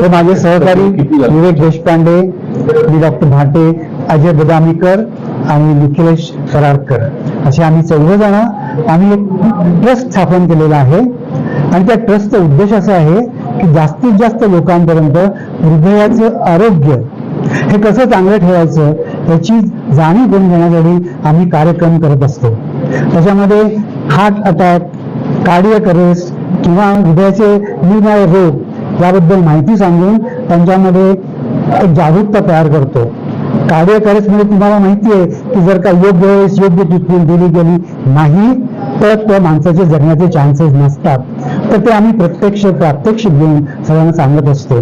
हे माझे सहकारी विवेक देशपांडे मी डॉक्टर भाटे अजय बदामीकर आणि निखिलेश कराडकर असे आम्ही चौघ आम्ही एक ट्रस्ट स्थापन केलेला आहे. आणि त्या ट्रस्टचा उद्देश असा आहे की जास्तीत जास्त लोकांपर्यंत हृदयाचं आरोग्य हे कसं चांगलं ठेवायचं याची जाणीव करून घेण्यासाठी आम्ही कार्यक्रम करत असतो. त्याच्यामध्ये हार्ट अटॅक कार्डियक करेस किंवा हृदयाचे निरनिराळे रोग याबद्दल माहिती सांगून त्यांच्यामध्ये एक जागरूकता तयार करतो. कार्डियक म्हणजे तुम्हाला माहिती आहे की जर का योग्य वेळेस योग्य ट्रीटमेंट दिली गेली नाही तर त्या माणसाचे जगण्याचे चान्सेस नसतात. तर ते आम्ही प्रत्यक्ष प्रात्यक्षिक घेऊन सगळ्यांना सांगत असतो.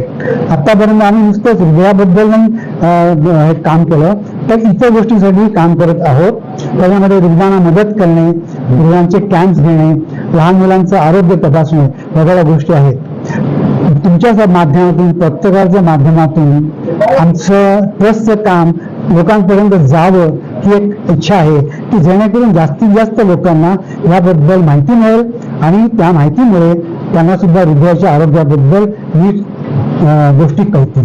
आतापर्यंत आम्ही नुसतंच हृदयाबद्दल नाही अं, काम केलं तर इतर गोष्टीसाठी काम करत आहोत. त्याच्यामध्ये रुग्णांना मदत करणे रुग्णांचे कॅम्प घेणे लहान मुलांचं आरोग्य तपासणे वगैरे सगळ्या गोष्टी आहेत. तुमच्या माध्यमातून पत्रकारच्या माध्यमातून आमचं ट्रस्टचं काम लोकांपर्यंत जावं ही एक इच्छा आहे की जेणेकरून जास्तीत जास्त लोकांना याबद्दल माहिती मिळेल आणि त्या माहितीमुळे त्यांना सुद्धा हृदयाच्या आरोग्याबद्दल नीट गोष्टी कळतील.